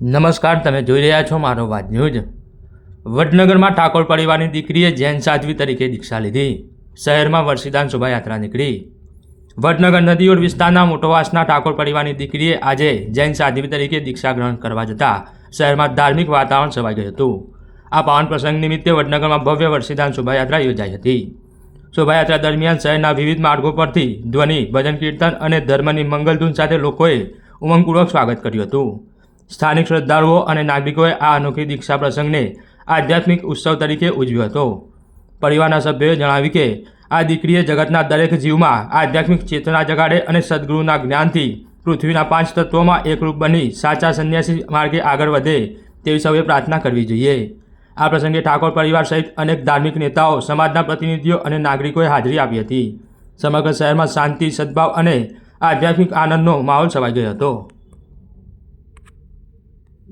નમસ્કાર, તમે જોઈ રહ્યા છો મારો વાત ન્યૂઝ. વડનગરમાં ઠાકોર પરિવારની દીકરીએ જૈન સાધ્વી તરીકે દીક્ષા લીધી. શહેરમાં વર્ષિદાન શોભાયાત્રા નીકળી. વડનગર નદી રોડ વિસ્તારના મોટોવાસના ઠાકોર પરિવારની દીકરીએ આજે જૈન સાધ્વી તરીકે દીક્ષા ગ્રહણ કરવા જતાં શહેરમાં ધાર્મિક વાતાવરણ છવાઈ ગયું હતું. આ પાવન પ્રસંગ નિમિત્તે વડનગરમાં ભવ્ય વર્ષિદાન શોભાયાત્રા યોજાઈ હતી. શોભાયાત્રા દરમિયાન શહેરના વિવિધ માર્ગો પરથી ધ્વનિ, ભજન કીર્તન અને ધર્મની મંગલધૂન સાથે લોકોએ ઉમંગપૂર્વક સ્વાગત કર્યું હતું. સ્થાનિક શ્રદ્ધાળુઓ અને નાગરિકોએ આ અનોખી દીક્ષા પ્રસંગને આધ્યાત્મિક ઉત્સવ તરીકે ઉજવ્યો હતો. પરિવારના સભ્યોએ જણાવ્યું કે, આ દીકરીએ જગતના દરેક જીવમાં આધ્યાત્મિક ચેતના જગાડે અને સદગુરુના જ્ઞાનથી પૃથ્વીના પાંચ તત્વોમાં એકરૂપ બની સાચા સંન્યાસી માર્ગે આગળ વધે તેવી સૌએ પ્રાર્થના કરવી જોઈએ. આ પ્રસંગે ઠાકોર પરિવાર સહિત અનેક ધાર્મિક નેતાઓ, સમાજના પ્રતિનિધિઓ અને નાગરિકોએ હાજરી આપી હતી. સમગ્ર શહેરમાં શાંતિ, સદભાવ અને આધ્યાત્મિક આનંદનો માહોલ છવાઈ ગયો હતો.